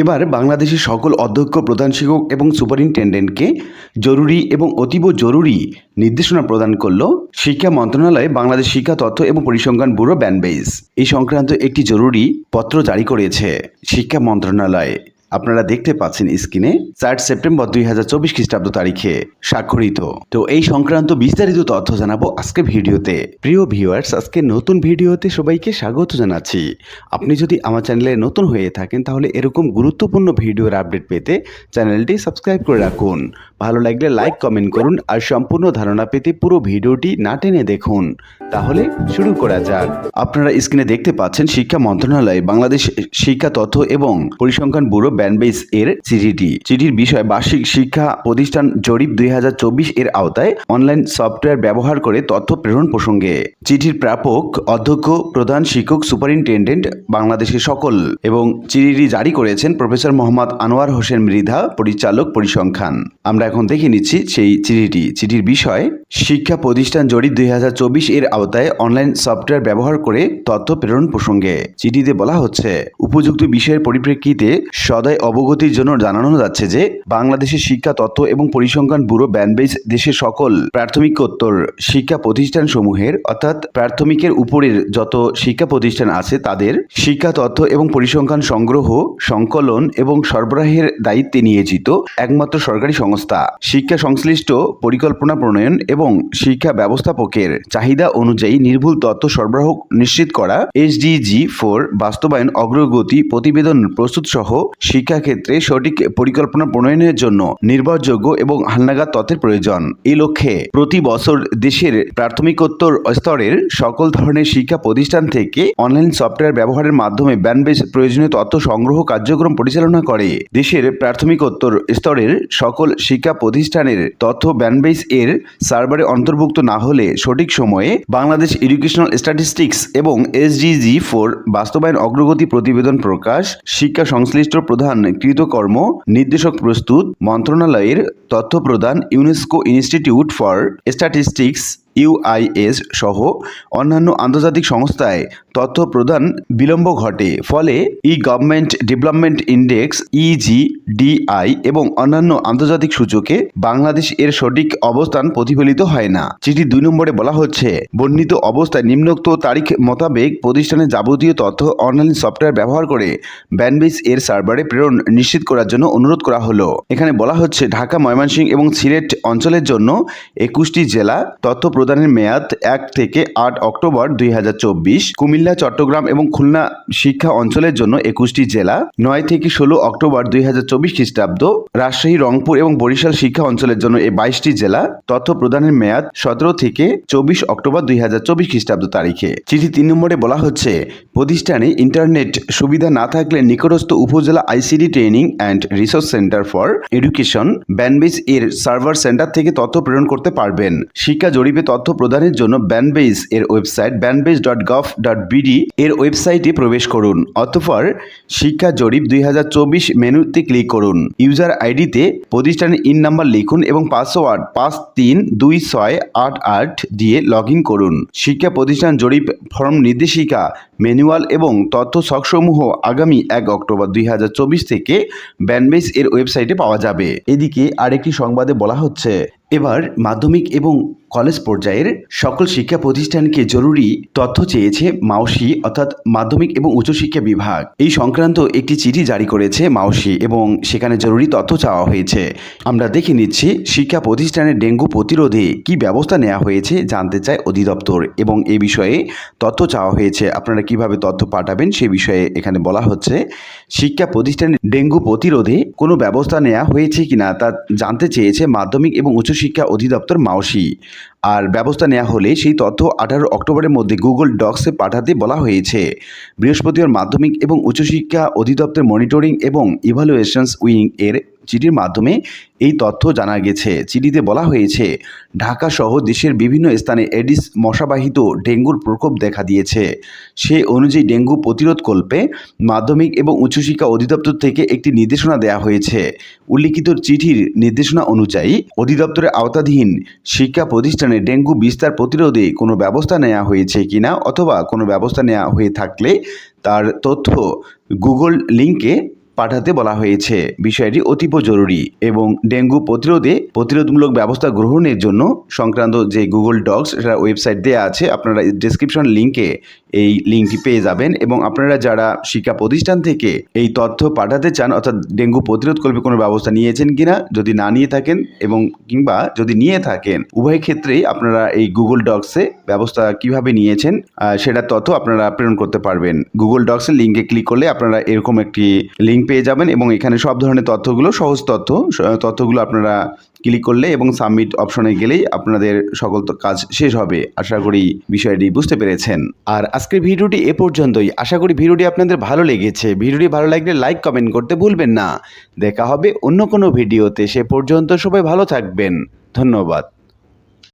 এবার বাংলাদেশের সকল অধ্যক্ষ, প্রধান শিক্ষক এবং সুপারিনটেন্ডেন্টকে জরুরি এবং অতীব জরুরি নির্দেশনা প্রদান করল শিক্ষা মন্ত্রণালয়, বাংলাদেশ শিক্ষা তথ্য এবং পরিসংখ্যান ব্যুরো ব্যানবেইস এই সংক্রান্ত একটি জরুরি পত্র জারি করেছে শিক্ষা মন্ত্রণালয়। আপনারা দেখতে পাচ্ছেন স্ক্রিনে চার সেপ্টেম্বর দুই হাজার চব্বিশ খ্রিস্টাব্দ তারিখে স্বাক্ষরিত। তো এই সংক্রান্ত বিস্তারিত তথ্য জানাব আজকে ভিডিওতে। প্রিয় ভিউয়ার্স আজকে নতুন ভিডিওতে সবাইকে স্বাগত জানাচ্ছি। আপনি যদি আমার চ্যানেলে নতুন হয়ে থাকেন, তাহলে এরকম গুরুত্বপূর্ণ ভিডিওর আপডেট পেতে চ্যানেলটি সাবস্ক্রাইব করে রাখুন। ভালো লাগলে লাইক কমেন্ট করুন আর সম্পূর্ণ ধারণা পেতে পুরো ভিডিওটি না টেনে দেখুন। তাহলে শুরু করা যাক। আপনারা স্ক্রিনে দেখতে পাচ্ছেন শিক্ষা মন্ত্রণালয়, বাংলাদেশ শিক্ষা তথ্য এবং পরিসংখ্যান ব্যুরো ব্যানবেস এর চিঠিটি। চিঠির বিষয় বার্ষিক শিক্ষা প্রতিষ্ঠান জরিপ দুই এর আওতায় অনলাইন সফটওয়্যার ব্যবহার করে তথ্য প্রেরণ প্রসঙ্গে। চিঠির প্রাপক, অধ্যক্ষ, প্রধান শিক্ষক, সুপারিনটেন্ডেন্ট, বাংলাদেশের সকল এবং চিঠিটি জারি করেছেন প্রফেসর মোহাম্মদ আনোয়ার হোসেন মৃধা, পরিচালক পরিসংখ্যান। আমরা এখন দেখে নিচ্ছি সেই চিঠিটি। চিঠির বিষয়, শিক্ষা প্রতিষ্ঠান জরিপ দুই হাজার চব্বিশ এর আওতায় অনলাইন সফটওয়্যার ব্যবহার করে তথ্য প্রেরণ প্রসঙ্গে। চিঠিতে বলা হচ্ছে, উপযুক্ত বিষয়ের পরিপ্রেক্ষিতে সদয় অবগতির জন্য জানানো যাচ্ছে যে, বাংলাদেশের শিক্ষা তথ্য এবং পরিসংখ্যান ব্যুরো ব্যানবেজ দেশের সকল প্রাথমিকোত্তর শিক্ষা প্রতিষ্ঠান সমূহের অর্থাৎ প্রাথমিকের উপরের যত শিক্ষা প্রতিষ্ঠান আছে তাদের শিক্ষা তথ্য এবং পরিসংখ্যান সংগ্রহ, সংকলন এবং সরবরাহের দায়িত্বে নিয়োজিত একমাত্র সরকারি সংস্থা। শিক্ষা সংশ্লিষ্ট পরিকল্পনা প্রণয়ন এবং শিক্ষা ব্যবস্থাপকের চাহিদা অনুযায়ী নির্ভুল তথ্য সরবরাহ নিশ্চিত করা, এসডিজি ফোর বাস্তবায়ন, অগ্রগতি প্রতিবেদন প্রস্তুত সহ শিক্ষাক্ষেত্রে সঠিক পরিকল্পনা প্রণয়নের জন্য নির্ভরযোগ্য এবং হালনাগাদ তথ্যের প্রয়োজন। এই লক্ষ্যে প্রতি বছর দেশের প্রাথমিকোত্তর স্তরের সকল ধরনের শিক্ষা প্রতিষ্ঠান থেকে অনলাইন সফটওয়্যার ব্যবহারের মাধ্যমে ব্যানবেজ প্রয়োজনীয় তথ্য সংগ্রহ কার্যক্রম পরিচালনা করে। দেশের প্রাথমিকোত্তর স্তরের সকল শিক্ষা প্রতিষ্ঠানের তথ্য ব্যানবেজ এর সার্ভারে অন্তর্ভুক্ত না হলে সঠিক সময়ে বাংলাদেশ এডুকেশনাল স্ট্যাটিস্টিক্স এবং এসডিজি ফোর বাস্তবায়ন অগ্রগতি প্রতিবেদন প্রকাশ, শিক্ষা সংশ্লিষ্ট প্রধান কৃতকর্ম নির্দেশক প্রস্তুত মন্ত্রণালয়ের তথ্য প্রদান UNESCO institute for statistics UIS সহ অন্যান্য আন্তর্জাতিক সংস্থায় তথ্য প্রদান বিলম্ব ঘটে, ফলে e government development index EG DI এবং অন্যান্য আন্তর্জাতিক সূচকে বাংলাদেশ এর সঠিক অবস্থান প্রতিফলিত হয় না। চিঠি দুই নম্বরে বলা হচ্ছে, বর্ণিত অবস্থায় নিম্নোক্ত তারিখ মোতাবেক প্রতিষ্ঠানের যাবতীয় তথ্য অনলাইন সফটওয়্যার ব্যবহার করে ব্যানবেস এর সার্ভারে প্রেরণ নিশ্চিত করার জন্য অনুরোধ করা হলো। এখানে বলা হচ্ছে, ঢাকা, ময়মনসিংহ এবং সিলেট অঞ্চলের জন্য একুশটি জেলা তথ্য প্রদানের মেয়াদ এক থেকে আট অক্টোবর দুই হাজার চব্বিশ, কুমিল্লা চট্টগ্রাম এবং খুলনা শিক্ষা অঞ্চলের জন্য একুশটি জেলা, নয় থেকে ষোলো অক্টোবর দুই হাজার চব্বিশ খ্রিস্টাব্দ। রাজশাহী, রংপুর এবং বরিশাল শিক্ষা অঞ্চলের জন্য এই বাইশটি জেলা, তথ্য প্রদানের মেয়াদ সতেরো থেকে চব্বিশ অক্টোবর দুই হাজার চব্বিশ খ্রিস্টাব্দ তারিখে। চিঠি তিন নম্বরে বলা হচ্ছে, প্রতিষ্ঠানে ইন্টারনেট সুবিধা না থাকলে নিকটস্থ upazila ICD training and resource centre for education BANBEIS এর সার্ভার সেন্টার থেকে তথ্য প্রেরণ করতে পারবেন। শিক্ষা জরিপে তথ্য প্রদানের জন্য ব্যানবেজ এর website BANBEIS dot gov dot BD এর ওয়েবসাইটে প্রবেশ করুন, অতঃপর শিক্ষা জরিপ দুই হাজার চব্বিশ মেনুতে ক্লিক করুন। ইউজার আইডিতে প্রতিষ্ঠানের ইন নাম্বার লিখুন এবং পাসওয়ার্ড পাঁচ তিন দুই ছয় আট আট দিয়ে লগ করুন। শিক্ষা প্রতিষ্ঠান জরিপ ফর্ম নির্দেশিকা, ম্যানুয়াল এবং তথ্য ছকসমূহ আগামী এক অক্টোবর দুই হাজার চব্বিশ থেকে ব্যানবেস এর ওয়েবসাইটে পাওয়া যাবে। এদিকে আরেকটি সংবাদে বলা হচ্ছে এবার মাধ্যমিক এবং কলেজ পর্যায়ের সকল শিক্ষা প্রতিষ্ঠানকে জরুরি তথ্য চেয়েছে মাওসি অর্থাৎ মাধ্যমিক এবং উচ্চশিক্ষা বিভাগ। এই সংক্রান্ত একটি চিঠি জারি করেছে মাওসি এবং সেখানে জরুরি তথ্য চাওয়া হয়েছে। আমরা দেখে নিচ্ছি শিক্ষা প্রতিষ্ঠানের ডেঙ্গু প্রতিরোধে কি ব্যবস্থা নেওয়া হয়েছে জানতে চায় অধিদপ্তর এবং এ বিষয়ে তথ্য চাওয়া হয়েছে। আপনারা কীভাবে তথ্য পাঠাবেন সে বিষয়ে এখানে বলা হচ্ছে, শিক্ষা প্রতিষ্ঠানে ডেঙ্গু প্রতিরোধে কোনো ব্যবস্থা নেওয়া হয়েছে কিনা তা জানতে চেয়েছে মাধ্যমিক এবং উচ্চশিক্ষা অধিদপ্তর মাওসি। আর ব্যবস্থা নেওয়া হলে সেই তথ্য আঠারো অক্টোবরের মধ্যে গুগল ডক্সে পাঠাতে বলা হয়েছে। বৃহস্পতিবার মাধ্যমিক এবং উচ্চশিক্ষা অধিদপ্তর মনিটরিং এবং ইভালুয়েশনস উইং এর চিঠির মাধ্যমে এই তথ্য জানা গেছে। চিঠিতে বলা হয়েছে, ঢাকা সহ দেশের বিভিন্ন স্থানে এডিস মশাবাহিত ডেঙ্গুর প্রকোপ দেখা দিয়েছে। সে অনুযায়ী ডেঙ্গু প্রতিরোধ কল্পে মাধ্যমিক এবং উচ্চশিক্ষা অধিদপ্তর থেকে একটি নির্দেশনা দেওয়া হয়েছে। উল্লিখিত চিঠির নির্দেশনা অনুযায়ী অধিদপ্তরের আওতাধীন শিক্ষা প্রতিষ্ঠানে ডেঙ্গু বিস্তার প্রতিরোধে কোনো ব্যবস্থা নেওয়া হয়েছে কিনা অথবা কোনো ব্যবস্থা নেওয়া হয়ে থাকলে তার তথ্য গুগল লিঙ্কে পাঠাতে বলা হয়েছে। বিষয়টি অতীব জরুরি এবং ডেঙ্গু প্রতিরোধে প্রতিরোধমূলক ব্যবস্থা গ্রহণের জন্য সংক্রান্ত যে গুগল ডক্স, সেটা ওয়েবসাইট দেওয়া আছে। আপনারা ডিসক্রিপশন লিঙ্কে এই লিঙ্কটি পেয়ে যাবেন এবং আপনারা যারা শিক্ষা প্রতিষ্ঠান থেকে এই তথ্য পাঠাতে চান, অর্থাৎ ডেঙ্গু প্রতিরোধ করবে কোনো ব্যবস্থা নিয়েছেন কিনা, যদি না নিয়ে থাকেন এবং কিংবা যদি নিয়ে থাকেন, উভয় ক্ষেত্রেই আপনারা এই গুগল ডক্সে ব্যবস্থা কীভাবে নিয়েছেন সেটার তথ্য আপনারা প্রেরণ করতে পারবেন। গুগল ডক্সের লিঙ্কে ক্লিক করলে আপনারা এরকম একটি লিঙ্ক পেয়ে যাবেন এবং এখানে সব ধরনের তথ্যগুলো, সহজ তথ্য তথ্যগুলো আপনারা ক্লিক করলে এবং সাবমিট অপশনে গেলেই আপনাদের সকল কাজ শেষ হবে। আশা করি বিষয়টি বুঝতে পেরেছেন। আর আজকের ভিডিওটি এ পর্যন্তই। আশা করি ভিডিওটি আপনাদের ভালো লেগেছে। ভিডিওটি ভালো লাগলে লাইক কমেন্ট করতে ভুলবেন না। দেখা হবে অন্য কোনো ভিডিওতে। সে পর্যন্ত সবাই ভালো থাকবেন। ধন্যবাদ।